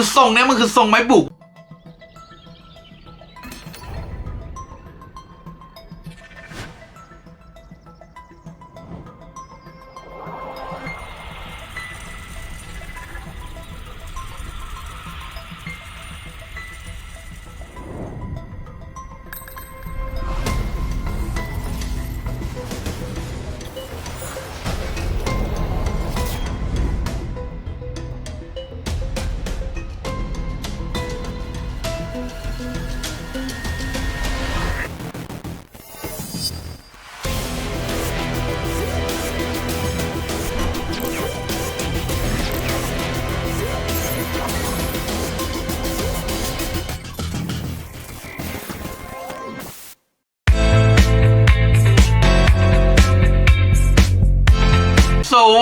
คือทรงเนี้ยมันคือทรงไม้บุก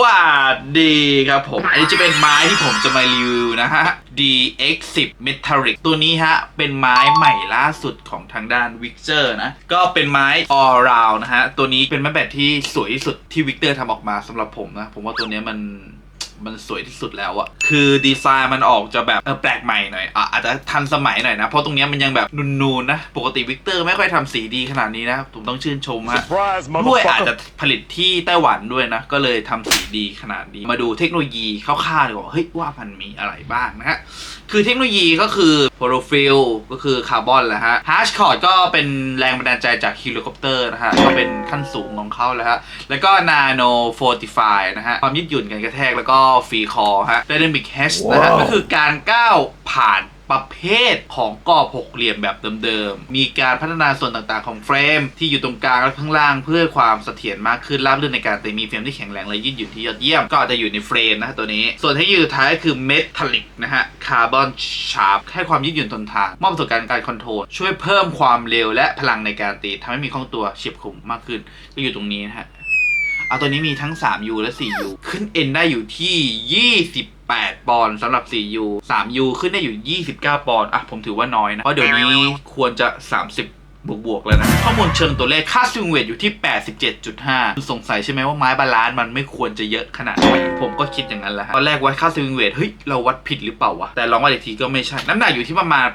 วัสดีครับผม อันนี้จะเป็นไม้ที่ผมจะมารีวิวนะฮะ DX10 Metallic ตัวนี้ฮะ เป็นไม้ใหม่ล่าสุดของทางด้าน Victor นะ ก็เป็นไม้ all round นะฮะ ตัวนี้เป็นไม้แบบที่สวยที่สุดที่ Victor ทำออกมาสำหรับผมนะ ผมว่าตัวเนี้ยมัน มันสวยที่สุดแล้วอะคือดีไซน์มันออกจะแบบเออแปลกใหม่หน่อยอะอาจจะทันสมัยหน่อยนะ เพราะตรงเนี้ยมันยังแบบนูนๆนะ ปกติวิกเตอร์ไม่ค่อยทำสีดีขนาดนี้นะผมต้องชื่นชมฮะ Surprise, ด้วยอาจจะ motherfucker. ผลิตที่ไต้หวันด้วยนะ ก็เลยทำสีดีขนาดนี้ มาดูเทคโนโลยีคร่าวๆดีกว่าเฮ้ยว่ามันมีอะไรบ้างนะฮะคือเทคโนโลยีก็คือโปรฟิลก็คือคาร์บอนแหละฮะฮาร์ชคอร์ดก็เป็นแรงบันดาลใจจากเฮลิคอปเตอร์นะฮะก็เป็นขั้นสูงของเขาแล้วฮะแล้วก็นาโนโฟร์ติฟายนะฮะความยืดหยุ่นกันกระแทกแล้วก็ฟรีคอร์ฮะ Dynamic Hash นะฮะว้าวก็คือการก้าวผ่านประเภทของกรอบหกเหลี่ยมแบบเดิมๆ มีการพัฒนาส่วนต่างๆของเฟรม ที่อยู่ตรงกลางและข้างล่างเพื่อความเสถียรมากขึ้นราบรื่นในการตีมีเฟรมที่แข็งแรงและยืดหยุ่นที่ยอดเยี่ยม ก็จะอยู่ในเฟรมนะฮะตัวนี้ ส่วนที่อยู่ท้ายก็คือเมทัลลิกนะฮะคาร์บอนชาร์ปให้ความยืดหยุ่นทนทาน มอบประสบการณ์การคอนโทรลช่วยเพิ่มความเร็วและพลังในการตีทำให้มีคล่องตัวเฉียบคมมากขึ้นก็อยู่ตรงนี้นะฮะ เอาตัวนี้มีทั้ง 3U และ 4U ขึ้น N ได้อยู่ที่ 28 ปอนด์สำหรับ 4U 3U ขึ้นได้อยู่ 29 ปอนด์อะผมถือว่าน้อยนะ เพราะเดี๋ยวนี้ควรจะ 30 บวกบวกๆแล้วนะ ข้อมูลเชิงตัวเลขค่าสวิงเวทอยู่ที่ 87.5คุณสงสัยใช่ไหมว่าไม้บาลานซ์มันไม่ควรจะเยอะขนาดนี้ผมก็คิดอย่างนั้นแหละตอนแรกวัดค่าสวิงเวทเฮ้ยเราวัดผิดหรือเปล่าวะแต่ลองวัดอีกทีก็ไม่ใช่ น้ำหนักอยู่ที่ประมาณ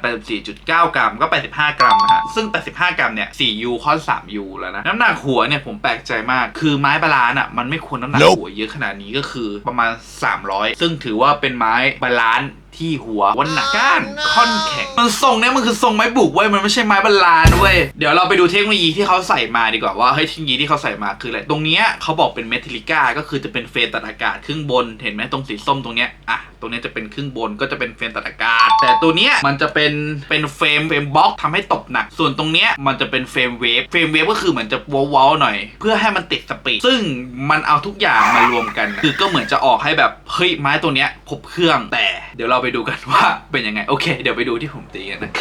84.9 กรัมก็ 85 กรัมนะฮะซึ่ง 85 กรัมเนี่ย 4U ค่อน 3U แล้วนะน้ำหนักหัวเนี่ยผมแปลกใจมาก คือไม้บาลานซ์อะมันไม่ควรน้ำหนัก Nope หัวเยอะขนาดนี้ก็คือประมาณ 300 ซึ่งถือว่าเป็นไม้บาลานซ์ ที่หัววันหนักก้านค่อนแข็งมันทรงเนี้ยมันคือทรงไม้บุกเว้ยมันไม่ใช่ไม้บาลานซ์เว้ยเดี๋ยวเราไปดูเทคโนโลยีที่เขาใส่มาดีกว่าว่าเฮ้ยเทคโนโลยีที่เขาใส่มาคืออะไรตรงเนี้ยเขาบอกเป็นเมทัลลิก้าก็คือจะเป็นเฟรมตัดอากาศครึ่งบนเห็นไหมตรงสีส้มตรงเนี้ยอะตรงเนี้ยจะเป็นครึ่งบนก็จะเป็นเฟรมตัดอากาศ แต่ตัวเนี้ยมันจะเป็นเป็นเฟรมเฟรมบล็อกทำให้ตกหนัก ส่วนตรงเนี้ยมันจะเป็นเฟรมเวฟเฟรมเวฟก็คือเหมือนจะว้าวๆหน่อย เพื่อให้มันติดสปีดซึ่งมันเอาทุกอย่างมารวมกัน คือก็เหมือนจะออกให้แบบ เฮ้ยไม้ตัวเนี้ยครบเครื่องแต่เดี๋ยวเราไปดูกันว่าเป็นยังไงโอเค เดี๋ยวไปดูที่ผมตีกันนะ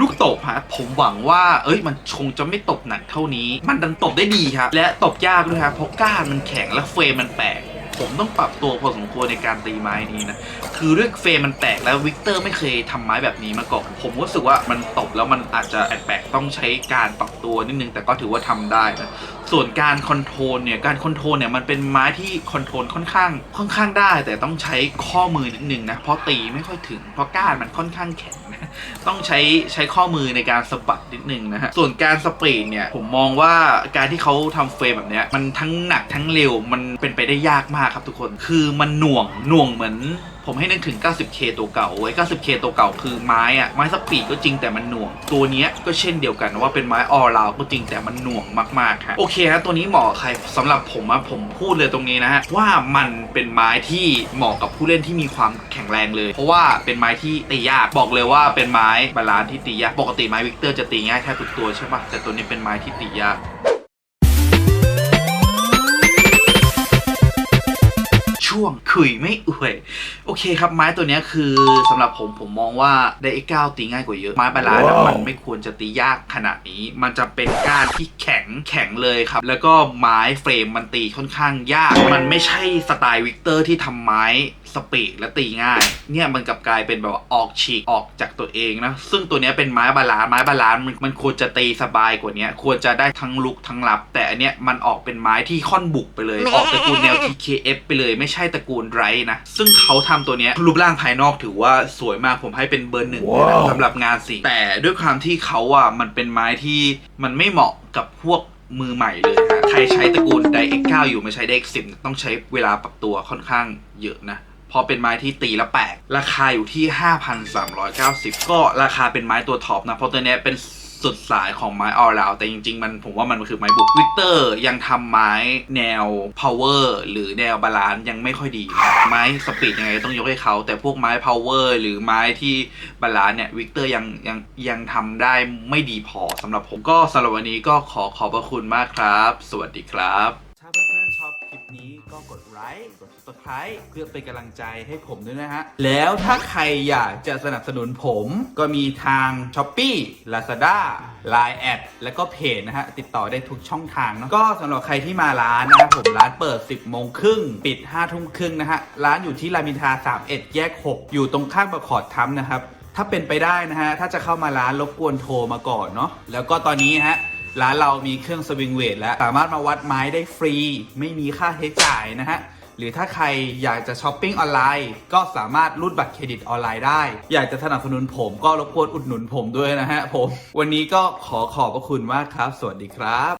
ลูกตบฮะผมหวังว่า เอ้ยมันคงจะไม่ตบหนักเท่านี้ มันดันตบได้ดีครับและตบยากด้วยครับเพราะก้านมันแข็งและเฟรมมันแปลก ผมต้องปรับตัวพอสมควรในการตีไม้นี้นะ คือด้วยเฟรมมันแตกแล้ววิกเตอร์ไม่เคยทำไม้แบบนี้มาก่อน ผมรู้สึกว่ามันตบแล้วมันอาจจะแปลกต้องใช้การปรับตัวนิดนึง แต่ก็ถือว่าทำได้นะ ส่วนการคอนโทรลเนี่ย การคอนโทรลเนี่ยมันเป็นไม้ที่คอนโทรลค่อนข้าง ค่อนข้างได้ แต่ต้องใช้ข้อมือนิดนึงนะ เพราะตีไม่ค่อยถึง เพราะก้านมันค่อนข้างแข็งนะ ต้องใช้ใช้ข้อมือในการสะบัดนิดนึงนะฮะ ส่วนการสปรีดเนี่ย ผมมองว่าการที่เขาทำเฟรมแบบเนี้ยมันทั้งหนักทั้งเร็วมันเป็นไปได้ยากมากครับทุกคน คือมันหน่วงหน่วงเหมือน ผมให้นึกถึง 90K ตัวเก่าไว้ 90K ตัวเก่าคือไม้อะไม้สปีดก็จริงแต่มันหน่วง ตัวนี้ก็เช่นเดียวกันว่าเป็นไม้ออราวก็จริงแต่มันหน่วงมากๆฮะโอเคฮะตัวนี้เหมาะใครสำหรับผมอะผมพูดเลยตรงนี้นะฮะว่ามันเป็นไม้ที่เหมาะกับผู้เล่นที่มีความแข็งแรงเลย เพราะว่าเป็นไม้ที่ตียากบอกเลยว่าเป็นไม้บาลานซ์ที่ตียากปกติไม้วิกเตอร์จะตีง่ายแทบทุกตัวใช่ปะแต่ตัวนี้เป็นไม้ที่ตียาก คุยไม่อวย โอเคครับไม้ตัวเนี้ยคือสำหรับผมผมมองว่าไดเอ็กเก้าตีง่ายกว่าเยอะ ไม้บาลานซ์อะว้าวมันไม่ควรจะตียากขนาดนี้ มันจะเป็นก้านที่แข็งแข็งเลยครับ แล้วก็ไม้เฟรมมันตีค่อนข้างยาก มันไม่ใช่สไตล์วิกเตอร์ที่ทำไม้สปีดและตีง่าย เนี่ยมันกลับกลายเป็นแบบว่าออกฉีกออกจากตัวเองนะ ซึ่งตัวเนี้ยเป็นไม้บาลานซ์ไม้บาลานซ์มันมันควรจะตีสบายกว่าเนี้ยควรจะได้ทั้งลุกทั้งรับ แต่อันเนี้ยมันออกเป็นไม้ที่ค่อนบุกไปเลย ออกตระกูลแนว TKF ไปเลยไม่ใช่ตระกูลไรนะ ซึ่งเขาทำตัวเนี้ยรูปร่างภายนอกถือว่าสวยมากผมให้เป็นเบอร์หนึ่งเลยนะสำหรับงานสีแต่ด้วยความที่เขาอะมันเป็นไม้ที่มันไม่เหมาะกับพวกมือใหม่เลยฮะใครใช้ตระกูลไดเอ็กเก้าอยู่ไม่ใช้ไดเอ็กสิบต้องใช้เวลาปรับตัวค่อนข้างเยอะนะพอเป็นไม้ที่ตีแล้วแปลกราคาอยู่ที่ 5,390 ก็ราคาเป็นไม้ตัวท็อปนะ เพราะตัวเนี้ยเป็น สุดสายของไม้ออราวแต่จริง ๆ มันผมว่ามันคือไม้บุกวิกเตอร์ยังทำไม้แนว power หรือแนวบาลานซ์ยังไม่ค่อยดี ไม้สปีดยังไงต้องยกให้เขา แต่พวกไม้ power หรือไม้ที่บาลานซ์เนี่ยวิกเตอร์ยังยังยังทำได้ไม่ดีพอสำหรับผมก็สำหรับวันนี้ก็ขอขอบพระคุณมากครับ สวัสดีครับ ก็กดไลค์กด subscribe เพื่อเป็นกำลังใจให้ผมด้วยนะฮะ แล้วถ้าใครอยากจะสนับสนุนผมก็มีทาง s h อ p e e Lazada Line แอดแล้วก็เพจนะฮะ ติดต่อได้ทุกช่องทางเนอะก็สำหรับใครที่มาร้านนะครับผมร้านเปิด 10โมงครึ่งปิด5ทุ่มครึ่งนะฮะ ร้านอยู่ที่รามอินทรา31 แยก 6 อยู่ตรงข้างประคอร์ดทัมนะครับถ้าเป็นไปได้นะฮะถ้าจะเข้ามาร้านรบกวนโทรมาก่อนเนาะแล้วก็ตอนนี้ฮะ ร้านเรามีเครื่องสวิงเวทแล้วสามารถมาวัดไม้ได้ฟรี ไม่มีค่าใช้จ่ายนะฮะหรือถ้าใครอยากจะช้อปปิ้งออนไลน์ ก็สามารถรูดบัตรเครดิตออนไลน์ได้ อยากจะสนับสนุนผมก็รบกวนอุดหนุนผมด้วยนะฮะผม วันนี้ก็ขอขอบพระคุณมากครับ สวัสดีครับ